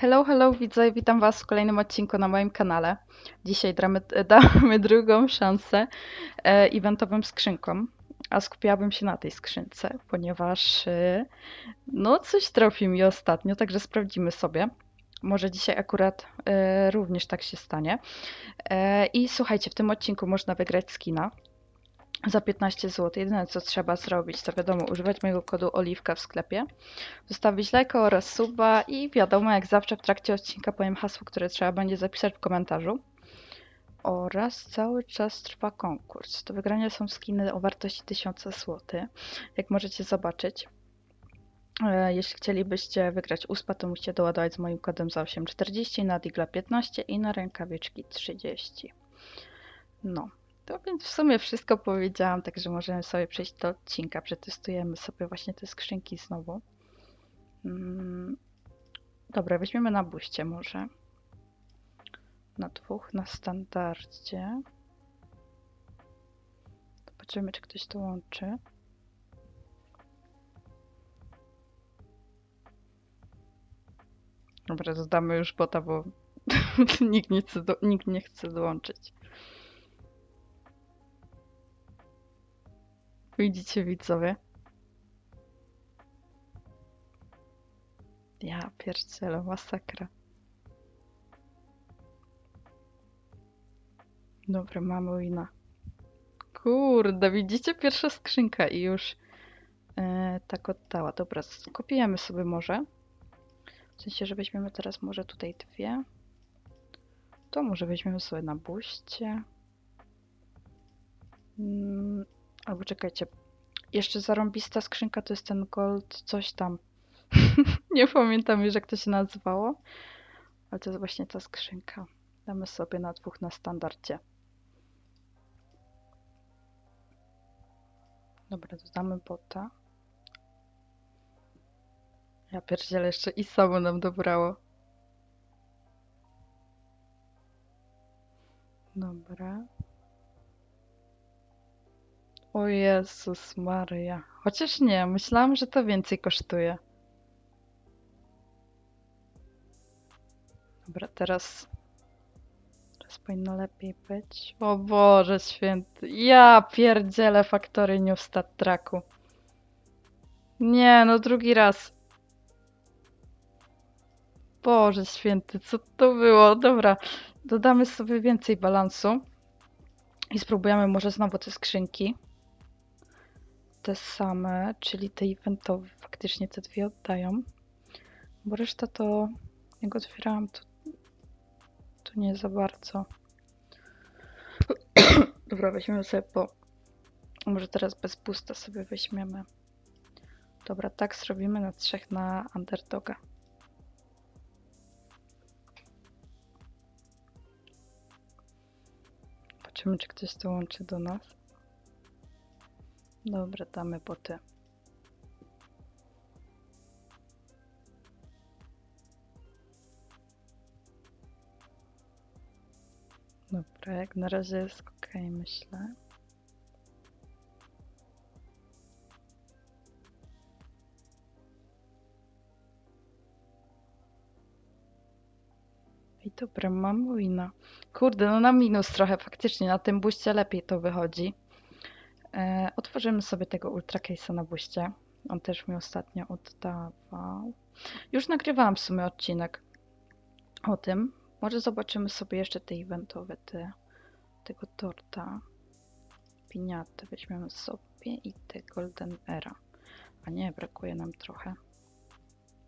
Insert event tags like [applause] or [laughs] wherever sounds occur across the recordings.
Hello, hello widzowie, witam was w kolejnym odcinku na moim kanale. Dzisiaj damy, [laughs] damy drugą szansę e, eventowym skrzynkom, a skupiłabym się na tej skrzynce, ponieważ e, no coś trafi mi ostatnio, także sprawdzimy sobie. Może dzisiaj akurat e, również tak się stanie. I słuchajcie, w tym odcinku można wygrać skina za 15 zł. Jedyne co trzeba zrobić, to wiadomo, używać mojego kodu OLIWKA w sklepie, zostawić lajka oraz suba i wiadomo, jak zawsze w trakcie odcinka powiem hasło, które trzeba będzie zapisać w komentarzu. Oraz cały czas trwa konkurs. Do wygrania są skiny o wartości 1000 zł. Jak możecie zobaczyć, e, jeśli chcielibyście wygrać USPA, to musicie doładować z moim kodem za 8,40 na Digla 15 i na rękawiczki 30. No, to więc w sumie wszystko powiedziałam, także możemy sobie przejść do odcinka. Przetestujemy sobie właśnie te skrzynki znowu. Mm, Dobra, weźmiemy na buście może. Na dwóch, na standardzie. Zobaczymy, czy ktoś dołączy. Dobra, zdamy już bota, bo [laughs] nikt do, nikt nie chce dołączyć. Widzicie widzowie? Ja pierdzielę, masakra. Dobra, mamy wina. Kurde, widzicie? Pierwsza skrzynka i już e, tak oddała. Dobra, skopiujemy sobie może. W sensie, że weźmiemy teraz może tutaj dwie. To może weźmiemy sobie na buście. Mm, albo czekajcie. Jeszcze zarąbista skrzynka to jest ten gold coś tam. [laughs] Nie pamiętam już jak to się nazywało. Ale to jest właśnie ta skrzynka. Damy sobie na dwóch na standardzie. Dobra, dodamy bota. Ja pierdzielę jeszcze i samo nam dobrało. Dobra. O Jezus Maria. Chociaż nie, myślałam, że to więcej kosztuje. Dobra, teraz... Teraz powinno lepiej być. O Boże święty. Ja pierdzielę Factory w Stat Tracku. Nie, no drugi raz. Boże święty, co to było? Dobra, dodamy sobie więcej balansu. I spróbujemy może znowu te skrzynki. Te same, czyli te eventowe. Faktycznie te dwie oddają. Bo reszta to, jak otwierałam, to, to nie za bardzo. [clears throat] Dobra, weźmiemy sobie po... Może teraz bez pusta sobie weźmiemy. Dobra, tak zrobimy na trzech na underdoga. Zobaczymy, czy ktoś dołączy do nas. Dobra, damy boty. Dobra, jak na razie jest ok, myślę. I dobra, mam wina. Kurde, no na minus trochę faktycznie, na tym buście lepiej to wychodzi. E, otworzymy sobie tego Ultra Case'a na buście. On też mi ostatnio oddawał. Już nagrywałam w sumie odcinek o tym. Może zobaczymy sobie jeszcze te eventowe, te, tego torta. Piniaty weźmiemy sobie i te Golden Era. A nie, brakuje nam trochę.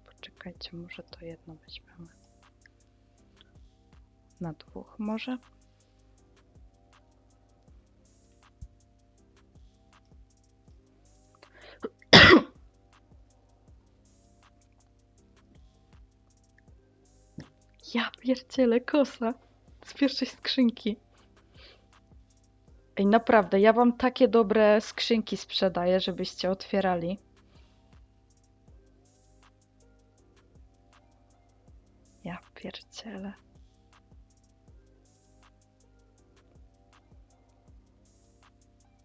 Poczekajcie, może to jedno weźmiemy. Na dwóch może? Ja pierdzielę kosa z pierwszej skrzynki. Ej, naprawdę, ja wam takie dobre skrzynki sprzedaję, żebyście otwierali. Ja pierdzielę.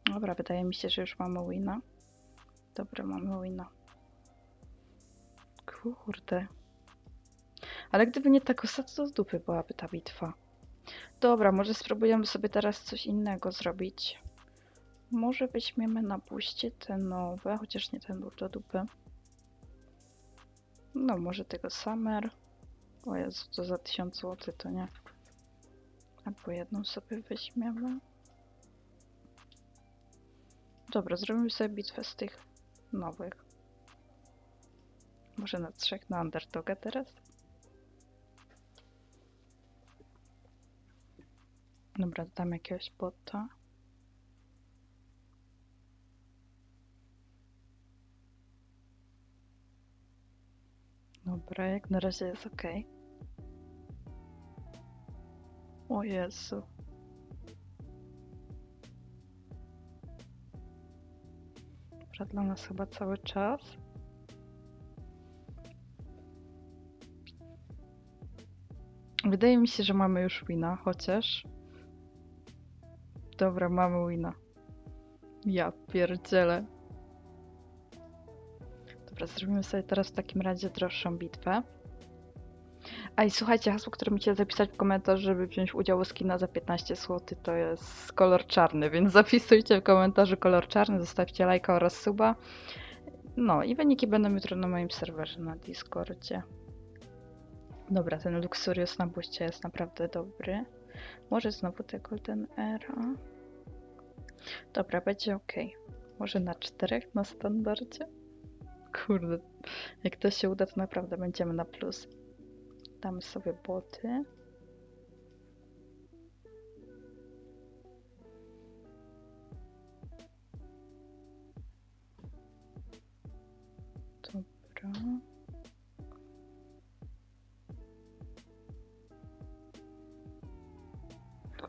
Dobra, wydaje mi się, że już mamy wina. Dobra, mamy wina. Kurde. Ale gdyby nie ta kosa, to z dupy byłaby ta bitwa. Dobra, może spróbujemy sobie teraz coś innego zrobić. Może weźmiemy na buście te nowe, chociaż nie ten był do dupy. No, może tego Summer. O Jezu, to za 1000 zł to nie. Albo jedną sobie weźmiemy. Dobra, zrobimy sobie bitwę z tych nowych. Może na trzech na underdoga teraz? Dobra, dam jakiegoś bota. Dobra, jak na razie jest ok. O Jezu. Dobra, dla nas chyba cały czas. Wydaje mi się, że mamy już wina, chociaż. Dobra, mamy wina. Ja pierdzielę. Dobra, zrobimy sobie teraz w takim razie droższą bitwę. A i słuchajcie, hasło, które musicie zapisać w komentarzu, żeby wziąć udział w skina za 15 zł, to jest kolor czarny, więc [laughs] zapisujcie w komentarzu kolor czarny, zostawcie lajka oraz suba. No i wyniki będą jutro na moim serwerze na Discordzie. Dobra, ten Luxurious na buście jest naprawdę dobry. Może znowu te Golden Era. Dobra, będzie ok. Może na czterech na standardzie? Kurde, jak to się uda, to naprawdę będziemy na plus. Damy sobie boty.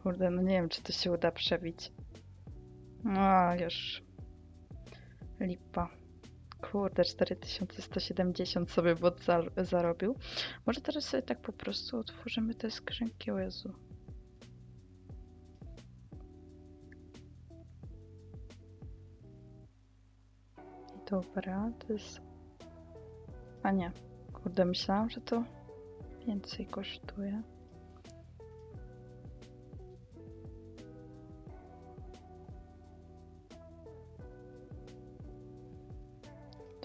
Kurde, no nie wiem, czy to się uda przebić. A, już. Lipa. Kurde, 4170 sobie bot za zarobił. Może teraz sobie tak po prostu otworzymy te skrzynki, o Jezu. Dobra, to jest... A nie, kurde, myślałam, że to więcej kosztuje.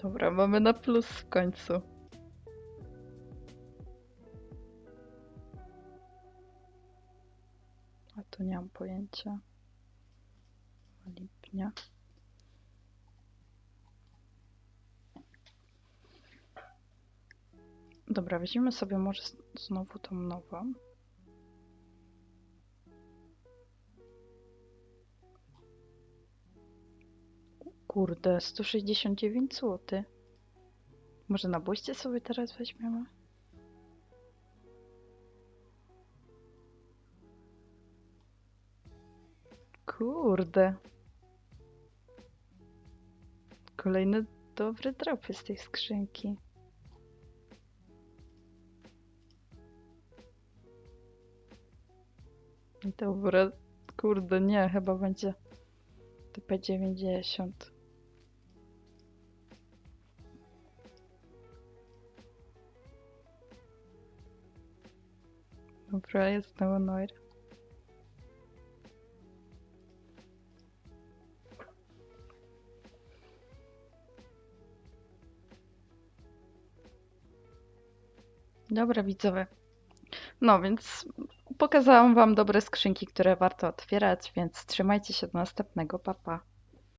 Dobra, mamy na plus w końcu. A tu nie mam pojęcia. Lipnia. Dobra, weźmiemy sobie może znowu tą nową. Kurde, 169 zł. Może na buście sobie teraz weźmiemy? Kurde. Kolejny dobry drop z tej skrzynki. Dobra, kurde, nie, chyba będzie TP90. Znowu Noir. Dobra, widzowie. No więc pokazałam wam dobre skrzynki, które warto otwierać, więc trzymajcie się do następnego. Pa, pa.